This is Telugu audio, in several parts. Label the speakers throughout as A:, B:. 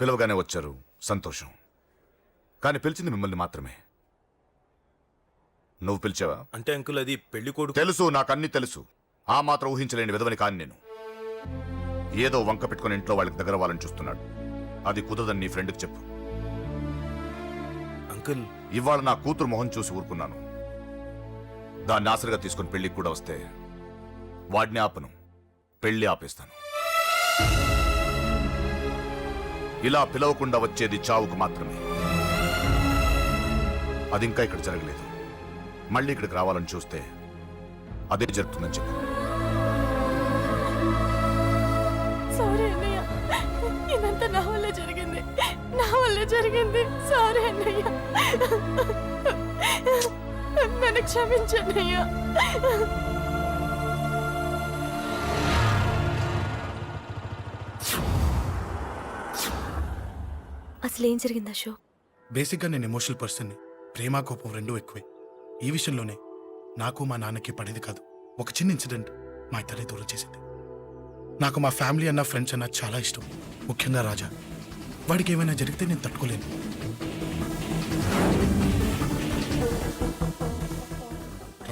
A: పిలవగానే వచ్చారు. సంతోషం. కానీ పిలిచింది మిమ్మల్ని మాత్రమే. నువ్వు పిలిచావా?
B: అంటే అంకుల్ అది పెళ్ళి కొడుకు
A: తెలుసు నాకు అన్ని తెలుసు. ఆ మాత్రం ఊహించలేని విధవని కాని నేను. ఏదో వంక పెట్టుకుని ఇంట్లో వాళ్ళకి దగ్గర వాళ్ళని చూస్తున్నాడు. అది కుదరదని నీ ఫ్రెండ్కి చెప్పు.
B: అంకుల్
A: ఇవాళ నా కూతురు మొహం చూసి ఊరుకున్నాను. దాన్ని ఆసరిగా తీసుకుని పెళ్ళికి కూడా వస్తే వాడిని ఆపను. పెళ్ళి ఆపేస్తాను. ఇలా పిలవకుండా వచ్చేది చావుకు మాత్రమే. అది ఇంకా ఇక్కడ జరగలేదు. మళ్ళీ ఇక్కడికి రావాలని చూస్తే అదే జరుగుతుందని చెప్పు
C: సారీ అన్నయ్య. ఇదంతా నా వల్ల జరిగింది. నా వల్ల జరిగింది. సారీ అన్నయ్య. నన్ను క్షమించన్నయ్యా అసలు ఏం జరిగింది అశోక్?
D: బేసిక్గా నేను ఎమోషనల్ పర్సన్ని. ప్రేమ కోపం రెండూ ఎక్కువే. ఈ విషయంలోనే నాకు మా నాన్నకి పడేది కాదు. ఒక చిన్న ఇన్సిడెంట్ మా ఇద్దరిని దూరం చేసింది. నాకు మా ఫ్యామిలీ అన్న ఫ్రెండ్స్ అన్న చాలా ఇష్టం. ముఖ్యంగా రాజా. వాడికి ఏమైనా జరిగితే నేను తట్టుకోలేను.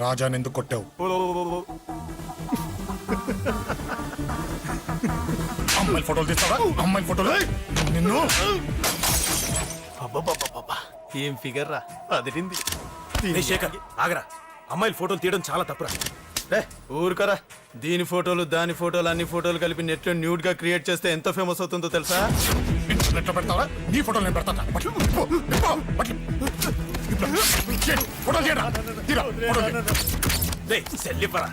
D: రాజాని ఎందుకు కొట్టావు? అమ్మాయిల ఫోటోలు తీస్తావా? అమ్మాయిల ఫోటోలు? నిన్ను?
B: ఏం ఫిగర్ రా? అదిరింది శేఖర్ ఆగరా. అమ్మాయిల ఫోటోలు తీయడం చాలా తప్పురా.
E: రే ఊరుకరా. దీని ఫోటోలు దాని ఫోటోలు అన్ని ఫోటోలు కలిపి నెట్లో న్యూడ్గా క్రియేట్ చేస్తే ఎంత ఫేమస్ అవుతుందో తెలుసా?
D: ఇంటర్నెట్లో పెడతావా? నీ ఫోటోలు నేను పెడతాను? పట్లు, పో, పో, పట్లు. ఇప్పుడు, చేయి, ఫోటోలు చేయరా తీరా, ఫోటోలు చేయి.
B: రే సెల్లిపరా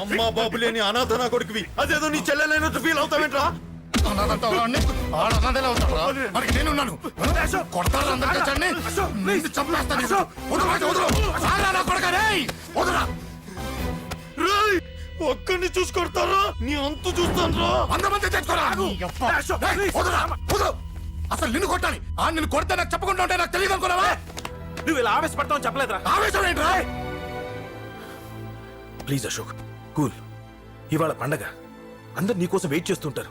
E: అమ్మా బాబు లేని అనాథ నా కొడుకువి. అదేదో నీ చెల్లెలైనట్టు ఫీల్ అవుతావేంట్రా?
D: అనాథంతా వాడిని, ఆడ అనాథలే అవుతారా? వాడికి నేనున్నాను. కొడతారా అందరికీ చండి? నిన్ను చంపేస్తాను. వదరు, రాజు, వదరు. చారా నా కొడుకా, రేయ్. వదరురా.
E: రేయ్ ఒక్కడిని చూసి కొడతారా నీ అంతు చూస్తాను
D: వంద మంది తెచ్చుకోరా. నీ యప్ప. రేయ్, వదరురా, అసలు నిన్ను కొట్టాలి ఆ నిన్ను కొడితే నాకు చెప్పకుండా ఉంటే నాకు తెలియదు అనుకున్నావా
B: నువ్వు ఇలా ఆవేశపడతావు చెప్పలేదురా
D: ఆవేశం ఏంట్రా
B: ప్లీజ్ అశోక్ కూల్ ఇవాళ పండగ అందరు నీకోసం వెయిట్ చేస్తుంటారు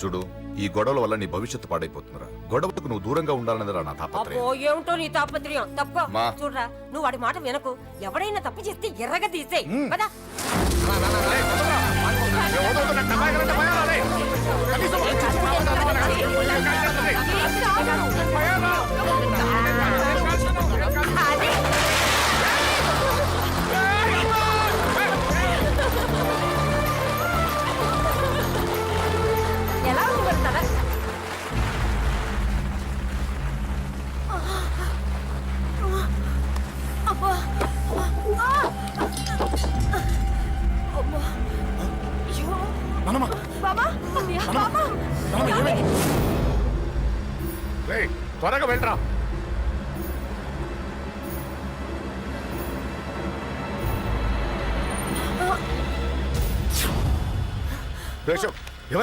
A: చూడు ఈ గొడవల వల్ల నీ భవిష్యత్తు పాడైపోతుందిరా గొడవకు నువ్వు దూరంగా ఉండాలనేదిరా నా
F: అబ్బో
A: తాపత్రయం
F: ఏమిటో నీ తాపత్రయం తప్పుకో
A: మా.
F: చూడరా నువ్వు వాడి మాట వినకు ఎవడైనా తప్పు చేస్తే ఎర్రగా తీసేయ్ పదా ఎలా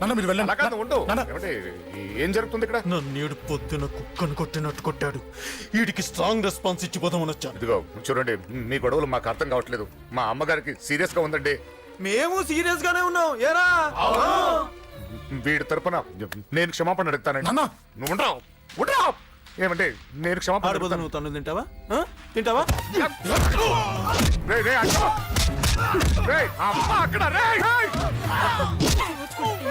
D: నాన్న మీరు వెళ్ళండి.
A: అలా కాదు ఉండు.
D: నాన్న.
A: ఏమండి, ఏం జరుగుతుంది ఇక్కడ?
E: నన్నేడు పొద్దున కుక్కను కొట్టినట్టు కొట్టాడు. వీడికి స్ట్రాంగ్ రెస్పాన్స్ ఇచ్చిపోదామని వచ్చాను.
A: ఇదిగో చూడండి మీ గొడవలు మాకు అర్థం కావట్లేదు. మా అమ్మగారికి సీరియస్గా ఉందండి.
E: మేము సీరియస్ గానే ఉన్నాం. ఏరా?
A: వీడి తరపున నేను క్షమాపణ అడుగుతానండి.
D: నాన్న.
A: నువ్వు ఉండరావు ఉండరావు ఏమంటే నేను క్షమాపణ అడుగుతాను.
E: నువ్వు తను తింటావా? ఆ? తింటావా?
A: రేయ్, రేయ్, అక్క. రేయ్, అమ్మ అక్కడ రేయ్, రేయ్. Oh!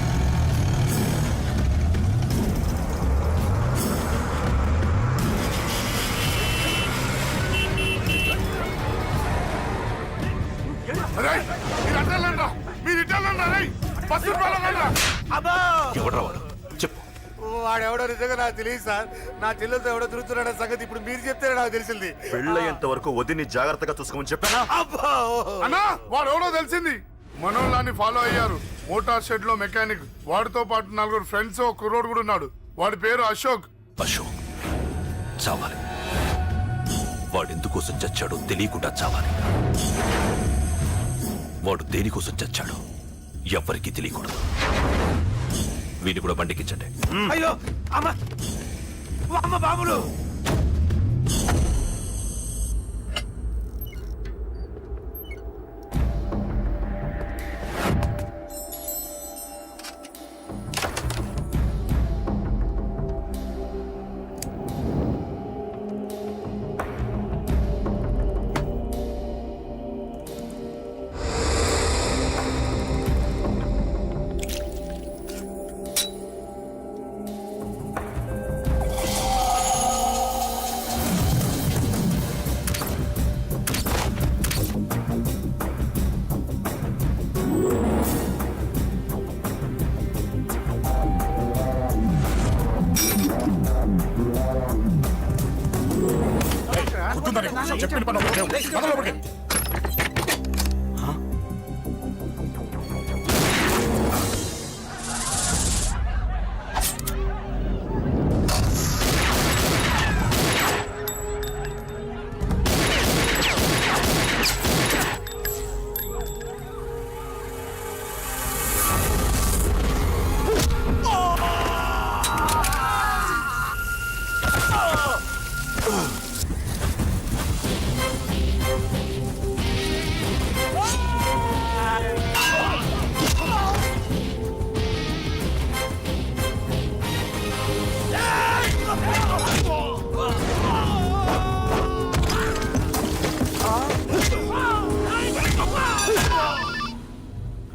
G: వాడెవడో నిజంగా నాకు తెలియదు సార్. నా చెల్లెలతో ఎవడో తిరుగుతున్నాడన్న సంగతి ఇప్పుడు మీరు చెప్తేనే నాకు తెలిసింది.
B: పెళ్ళయ్యేంత వరకు వదిని జాగ్రత్తగా చూసుకోమని చెప్పానా?
H: అన్నా వాడు ఎవడో తెలిసింది. మనోళ్ళని ఫాలో అయ్యారు. మోటార్ షెడ్లో మెకానిక్ వాడితో పాటు నలుగురు ఫ్రెండ్స్ ఒక కుర్రోడు కూడా ఉన్నాడు. వాడి పేరు అశోక్.
B: అశోక్ చావాలి. వాడెందుకోసం చచ్చాడో తెలియకుండా చావాలి. వాడు దేనికోసం చచ్చాడో ఎవ్వరికీ తెలియకూడదు. వీని కూడా బండికించండి.
E: అయ్యో అమ్మ అమ్మ బాబులు!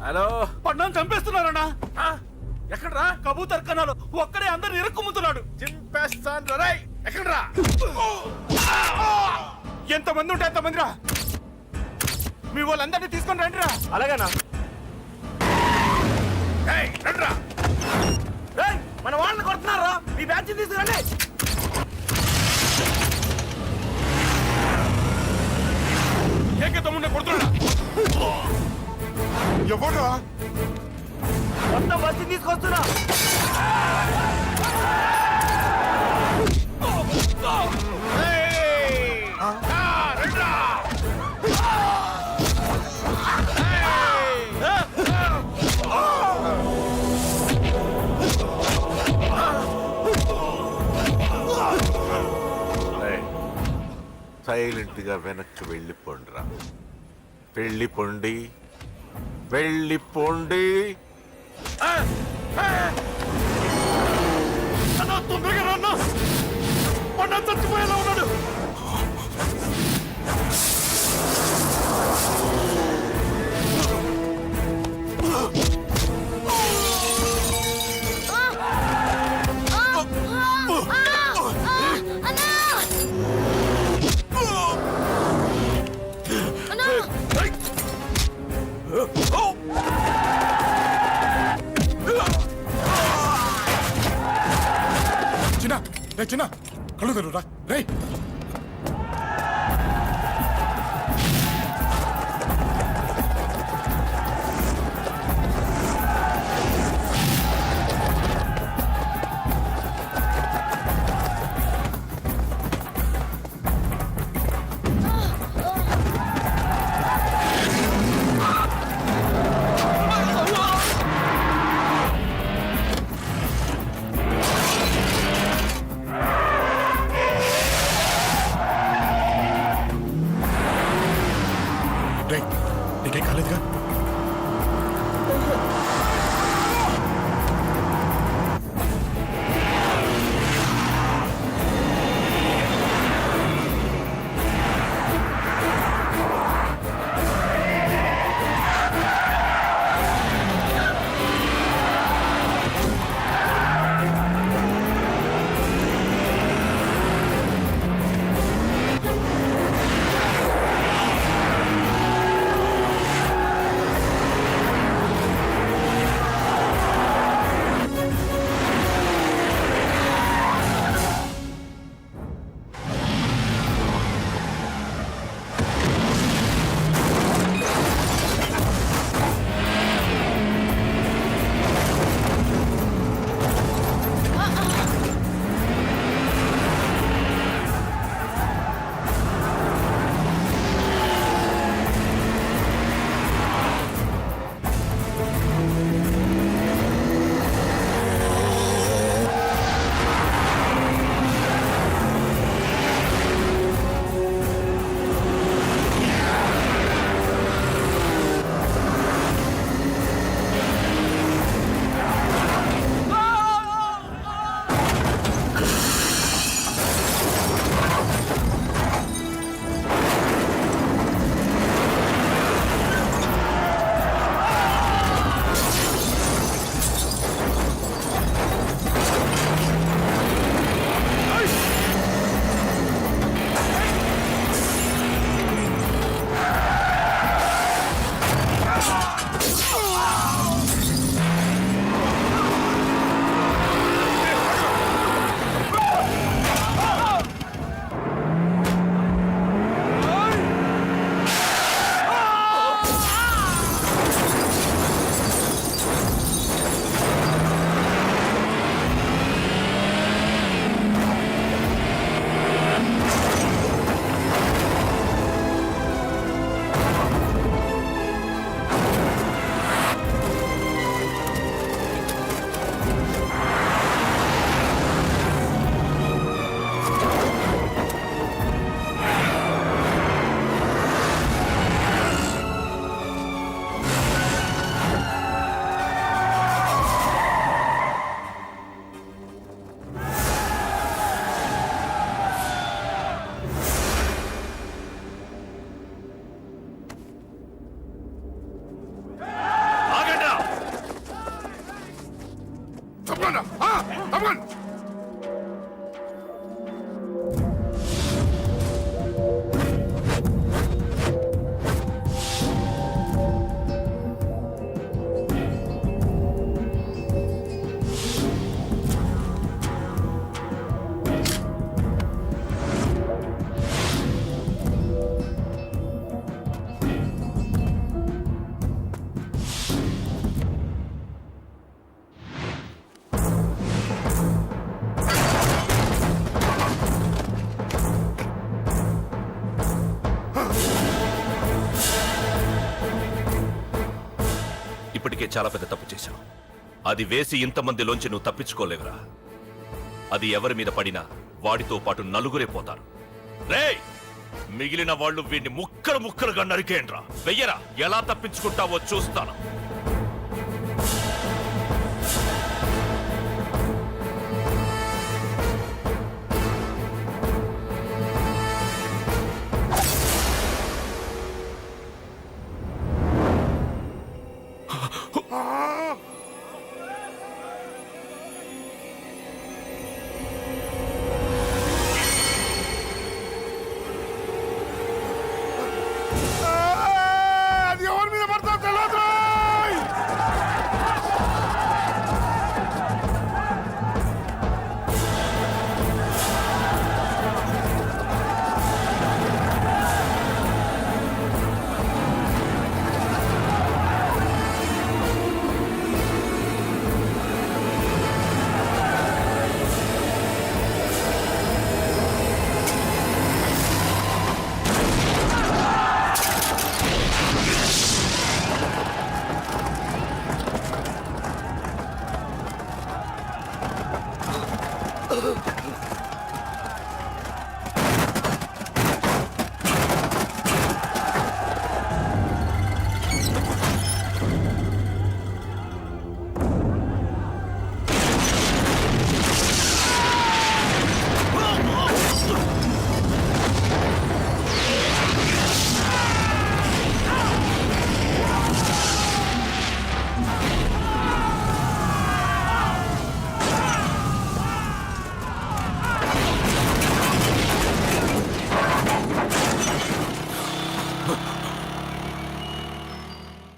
I: హలో.
J: పడ్డాను చంపేస్తున్నారన్నా. ఎక్కడ్రా? కబూతర్ కన్నాలు ఒక్కడే అందరు ఇరుక్కుముతున్నాడు
I: చింపేస్తాను రై ఎక్కడ్రా?
J: ఎంతమంది ఉంటే ఎంతమంది రా మీ వాళ్ళందరినీ తీసుకొని రండి రా
I: అలాగేనా
K: రండ్రా.
I: మన వాళ్ళని కొడుతున్నారా? మీ బ్యాచ్ తీసుకురండి.
J: ఏకే తమ్ముడిని కొడుతున్నాడా?
L: ఎవడ్రా
I: మొత్తం బస్సు తీసుకొస్తున్నా.
K: సైలెంట్గా వెనక్కి వెళ్ళిపోండిరా. వెళ్ళిపోండి. వెళ్ళిపోండి.
M: ఇప్పటికే చాలా పెద్ద తప్పు చేశావు. అది వేసి ఇంతమందిలోంచి నువ్వు తప్పించుకోలేవురా. అది ఎవరి మీద పడినా వాడితో పాటు నలుగురే పోతారు. రేయ్! మిగిలిన వాళ్ళు వీడిని ముక్కలు ముక్కలుగా నరికేయండ్రా. వెయ్యరా! ఎలా తప్పించుకుంటావో చూస్తాను.